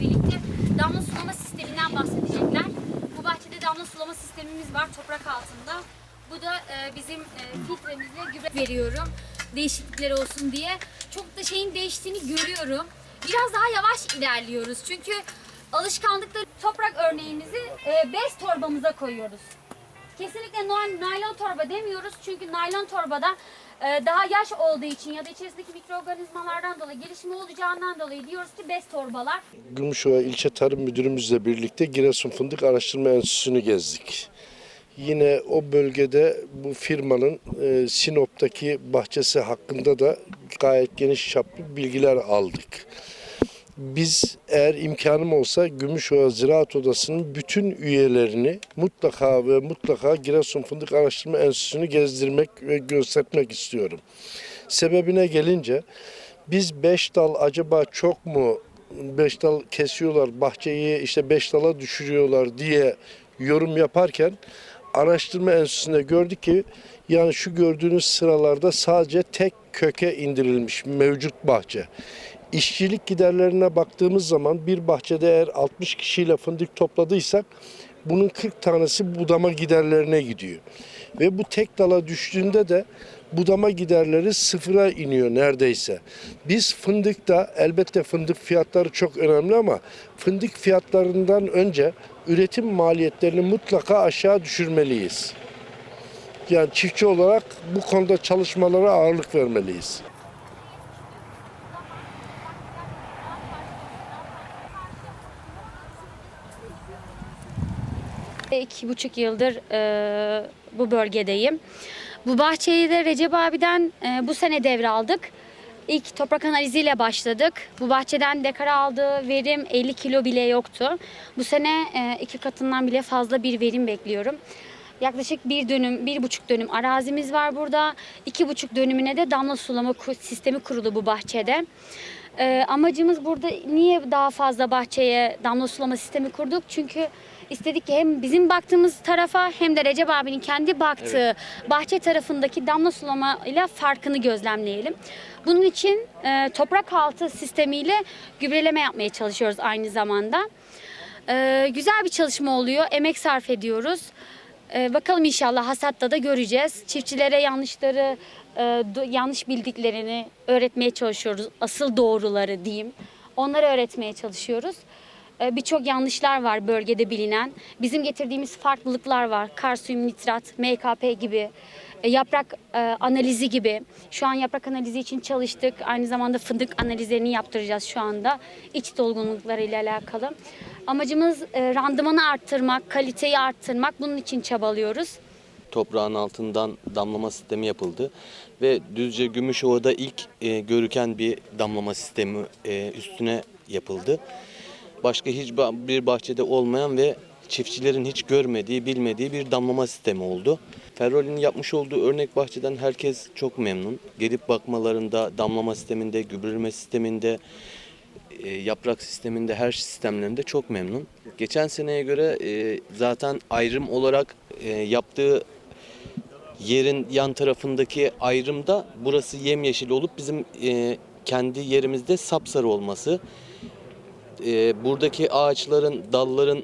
birlikte damla sulama sisteminden bahsedecekler. Bu bahçede damla sulama sistemimiz var toprak altında. Bu da e, bizim e, filtremizle gübre veriyorum. Değişiklikler olsun diye. Çok da şeyin değiştiğini görüyorum. Biraz daha yavaş ilerliyoruz. Çünkü alışkanlıkta toprak örneğimizi e, bez torbamıza koyuyoruz. Kesinlikle naylon torba demiyoruz çünkü naylon torbada e, daha yaş olduğu için ya da içerisindeki mikroorganizmalardan dolayı gelişimi olacağından dolayı diyoruz ki bez torbalar. Gümüşova İlçe Tarım Müdürümüzle birlikte Giresun Fındık Araştırma Enstitüsü'nü gezdik. Yine o bölgede bu firmanın e, Sinop'taki bahçesi hakkında da gayet geniş çaplı bilgiler aldık. Biz eğer imkanım olsa Gümüşova Ziraat Odası'nın bütün üyelerini mutlaka ve mutlaka Giresun Fındık Araştırma Enstitüsü'nü gezdirmek ve göstermek istiyorum. Sebebine gelince biz beş dal acaba çok mu beş dal kesiyorlar bahçeyi işte beş dala düşürüyorlar diye yorum yaparken araştırma enstitüsünde gördük ki yani şu gördüğünüz sıralarda sadece tek köke indirilmiş mevcut bahçe. İşçilik giderlerine baktığımız zaman bir bahçede eğer 60 kişiyle fındık topladıysak bunun 40 tanesi budama giderlerine gidiyor. Ve bu tek dala düştüğünde de budama giderleri sıfıra iniyor neredeyse. Biz fındıkta elbette fındık fiyatları çok önemli ama fındık fiyatlarından önce üretim maliyetlerini mutlaka aşağı düşürmeliyiz. Yani çiftçi olarak bu konuda çalışmalara ağırlık vermeliyiz. İki buçuk yıldır e, bu bölgedeyim. Bu bahçeyi de Recep abiden e, bu sene devraldık. İlk toprak analiziyle başladık. Bu bahçeden dekara aldığı verim 50 kilo bile yoktu. Bu sene e, iki katından bile fazla bir verim bekliyorum. Yaklaşık bir dönüm, bir buçuk dönüm arazimiz var burada. İki buçuk dönümüne de damla sulama sistemi kurulu bu bahçede. Ee, amacımız burada niye daha fazla bahçeye damla sulama sistemi kurduk? Çünkü istedik ki hem bizim baktığımız tarafa hem de Recep abinin kendi baktığı bahçe tarafındaki damla sulama ile farkını gözlemleyelim. Bunun için e, toprak altı sistemiyle gübreleme yapmaya çalışıyoruz aynı zamanda. Ee, güzel bir çalışma oluyor. Emek sarf ediyoruz. Ee, bakalım inşallah hasatta da göreceğiz. Çiftçilere yanlışları, e, yanlış bildiklerini öğretmeye çalışıyoruz. Asıl doğruları diyeyim. Onları öğretmeye çalışıyoruz. Ee, Birçok yanlışlar var bölgede bilinen. Bizim getirdiğimiz farklılıklar var. Kalsiyum nitrat, MKP gibi, e, yaprak e, analizi gibi. Şu an yaprak analizi için çalıştık. Aynı zamanda fındık analizlerini yaptıracağız şu anda. İç dolgunluklarıyla alakalı. Amacımız e, randımanı arttırmak, kaliteyi arttırmak. Bunun için çabalıyoruz. Toprağın altından damlama sistemi yapıldı ve Düzce Gümüşova'da ilk e, görüken bir damlama sistemi e, üstüne yapıldı. Başka hiçbir bahçede olmayan ve çiftçilerin hiç görmediği, bilmediği bir damlama sistemi oldu. Ferroli'nin yapmış olduğu örnek bahçeden herkes çok memnun. Gelip bakmalarında, damlama sisteminde, gübreleme sisteminde, e, yaprak sisteminde, her sistemlerinde çok memnun. Geçen seneye göre e, zaten ayrım olarak e, yaptığı yerin yan tarafındaki ayrımda burası yemyeşil olup bizim e, kendi yerimizde sapsarı olması. E, buradaki ağaçların, dalların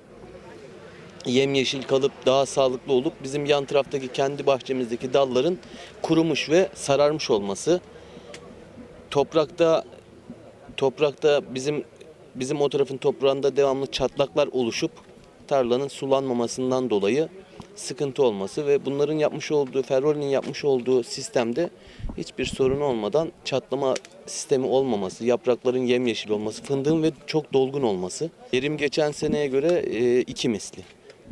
yemyeşil kalıp daha sağlıklı olup bizim yan taraftaki kendi bahçemizdeki dalların kurumuş ve sararmış olması. Toprakta toprakta bizim bizim o tarafın toprağında devamlı çatlaklar oluşup tarlanın sulanmamasından dolayı sıkıntı olması ve bunların yapmış olduğu Ferroli'nin yapmış olduğu sistemde hiçbir sorun olmadan çatlama sistemi olmaması, yaprakların yemyeşil olması, fındığın ve çok dolgun olması. Verim geçen seneye göre e, iki misli.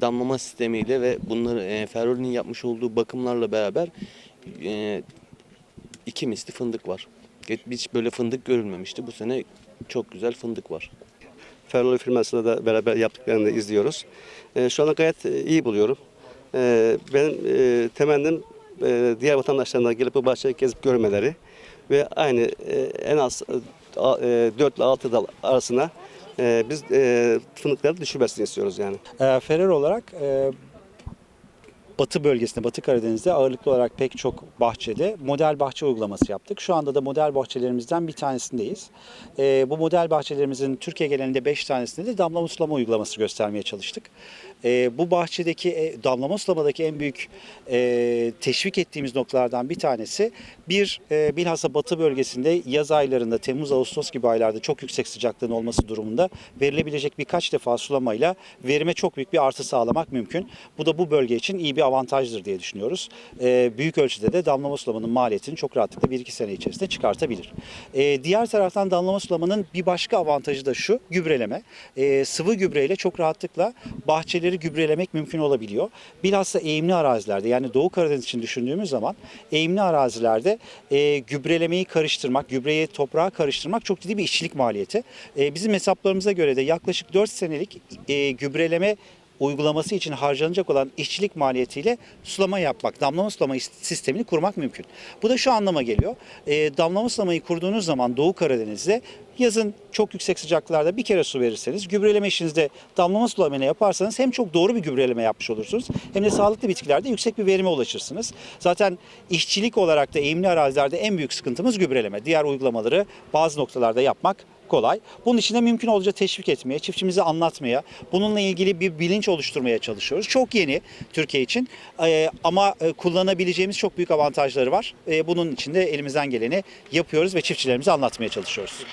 Damlama sistemiyle ve bunları e, Ferroli'nin yapmış olduğu bakımlarla beraber e, iki misli fındık var. Hiç böyle fındık görülmemişti. Bu sene çok güzel fındık var. Ferrari firmasıyla da beraber yaptıklarını izliyoruz. E, şu anda gayet e, iyi buluyorum. E, benim e, temennim e, diğer vatandaşların da gelip bu bahçeyi gezip görmeleri ve aynı e, en az e, a- e, 4 ile 6 dal arasına e, biz e, fındıkları düşürmesini istiyoruz yani. E, Ferrer olarak e, Batı bölgesinde, Batı Karadeniz'de ağırlıklı olarak pek çok bahçede model bahçe uygulaması yaptık. Şu anda da model bahçelerimizden bir tanesindeyiz. Ee, bu model bahçelerimizin Türkiye genelinde 5 tanesinde de damlama sulama uygulaması göstermeye çalıştık. Ee, bu bahçedeki e, damlama sulamadaki en büyük e, teşvik ettiğimiz noktalardan bir tanesi bir e, bilhassa batı bölgesinde yaz aylarında Temmuz Ağustos gibi aylarda çok yüksek sıcaklığın olması durumunda verilebilecek birkaç defa sulamayla verime çok büyük bir artı sağlamak mümkün. Bu da bu bölge için iyi bir avantajdır diye düşünüyoruz. E, büyük ölçüde de damlama sulamanın maliyetini çok rahatlıkla 1-2 sene içerisinde çıkartabilir. E, diğer taraftan damlama sulamanın bir başka avantajı da şu gübreleme. E, sıvı gübreyle çok rahatlıkla bahçeleri gübrelemek mümkün olabiliyor. Bilhassa eğimli arazilerde yani Doğu Karadeniz için düşündüğümüz zaman eğimli arazilerde e, gübrelemeyi karıştırmak, gübreyi toprağa karıştırmak çok ciddi bir işçilik maliyeti. E, bizim hesaplarımıza göre de yaklaşık 4 senelik e, gübreleme uygulaması için harcanacak olan işçilik maliyetiyle sulama yapmak, damlama sulama sistemini kurmak mümkün. Bu da şu anlama geliyor. E, damlama sulamayı kurduğunuz zaman Doğu Karadeniz'de yazın çok yüksek sıcaklıklarda bir kere su verirseniz, gübreleme işinizde damlama sulamayla yaparsanız hem çok doğru bir gübreleme yapmış olursunuz hem de sağlıklı bitkilerde yüksek bir verime ulaşırsınız. Zaten işçilik olarak da eğimli arazilerde en büyük sıkıntımız gübreleme. Diğer uygulamaları bazı noktalarda yapmak kolay. Bunun için de mümkün olunca teşvik etmeye, çiftçimize anlatmaya, bununla ilgili bir bilinç oluşturmaya çalışıyoruz. Çok yeni Türkiye için Ee, ama e, kullanabileceğimiz çok büyük avantajları var. Ee, bunun için de elimizden geleni yapıyoruz ve çiftçilerimize anlatmaya çalışıyoruz.